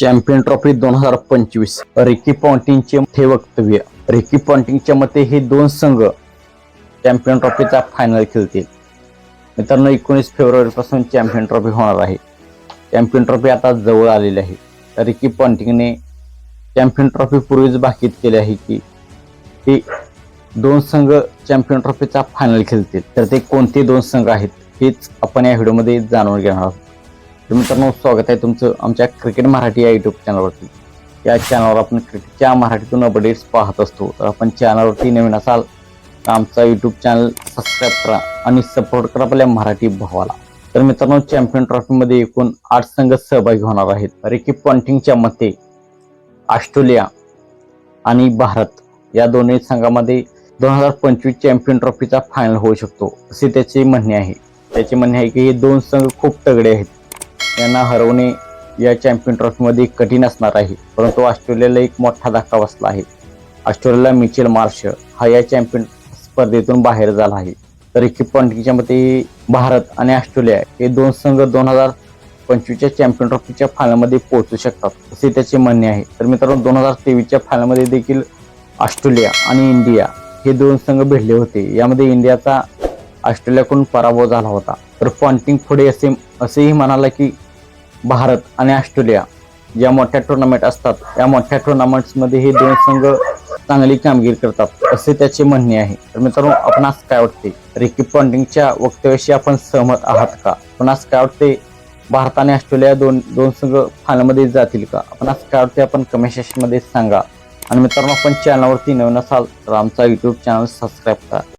Champion trophy दोन हजार पंचवीस. रिकी पॉन्टिंगचे हे वक्तव्य. रिकी पॉन्टिंगच्या मते हे दोन संघ चॅम्पियन ट्रॉफीचा फायनल खेळतील. मित्रांनो एकोणीस फेब्रुवारीपासून चॅम्पियन ट्रॉफी होणार आहे. चॅम्पियन ट्रॉफी आता जवळ आलेली आहे. तर रिकी पॉन्टिंगने चॅम्पियन ट्रॉफी पूर्वीच भाकीत केले आहे की हे दोन संघ चॅम्पियन ट्रॉफीचा फायनल खेळतील. तर ते कोणते दोन संघ आहेत हेच आपण या व्हिडिओमध्ये जाणून घेणार आहोत. मित्रांनो स्वागत आहे तुमचं आमच्या क्रिकेट मराठी या युट्यूब चॅनलवरती या चॅनलवर आपण क्रिकेटच्या मराठीतून अपडेट्स पाहत असतो. तर आपण चॅनलवरती नवीन असाल तर आमचा युट्यूब चॅनल सबस्क्राईब करा आणि सपोर्ट करा आपल्या मराठी भावाला. तर मित्रांनो चॅम्पियन ट्रॉफीमध्ये एकूण आठ संघ सहभागी होणार आहेत. रिकी पॉन्टिंगच्या मते ऑस्ट्रेलिया आणि भारत या दोन्ही संघामध्ये दोन हजार पंचवीस चॅम्पियन ट्रॉफीचा फायनल होऊ शकतो असे त्याचे म्हणणे आहे. त्याचे म्हणणे आहे की हे दोन संघ खूप तगडे आहेत. यांना हरवणे या चॅम्पियन ट्रॉफीमध्ये कठीण असणार आहे. परंतु ऑस्ट्रेलियाला एक मोठा धक्का बसला आहे. ऑस्ट्रेलियाला मिचेल मार्श हा या चॅम्पियन स्पर्धेतून बाहेर झाला आहे. तर रिकी पॉन्टिंगच्या मते भारत आणि ऑस्ट्रेलिया हे दोन संघ दोन हजार पंचवीसच्या चॅम्पियन ट्रॉफीच्या फायनलमध्ये पोहोचू शकतात असे त्याचे म्हणणे आहे. तर मित्रांनो दोन हजार तेवीसच्या फायनलमध्ये देखील ऑस्ट्रेलिया आणि इंडिया हे दोन संघ भिडले होते. यामध्ये इंडियाचा ऑस्ट्रेलियाकडून पराभव झाला होता. तर पॉन्टिंग पुढे असे असेही म्हणाला की भारत आणि ऑस्ट्रेलिया ज्या मोठ्या टुर्नामेंट असतात. या मोठ्या टुर्नामेंट्समध्ये हे दोन संघ चांगली कामगिरी करतात असे त्याचे म्हणणे आहे. तर मित्रांनो आपणास काय वाटते? रिकी पॉन्टिंगच्या वक्तव्याशी आपण सहमत आहात का? आपणास काय वाटते? भारत आणि ऑस्ट्रेलिया दोन दोन संघ फायनलमध्ये जातील का? आपणास काय वाटते? आपण कमेंट सेक्शनमध्ये सांगा. आणि मित्रांनो आपण चॅनलवरती नवीन असाल तर आमचा यूट्यूब चॅनल सबस्क्राईब करा.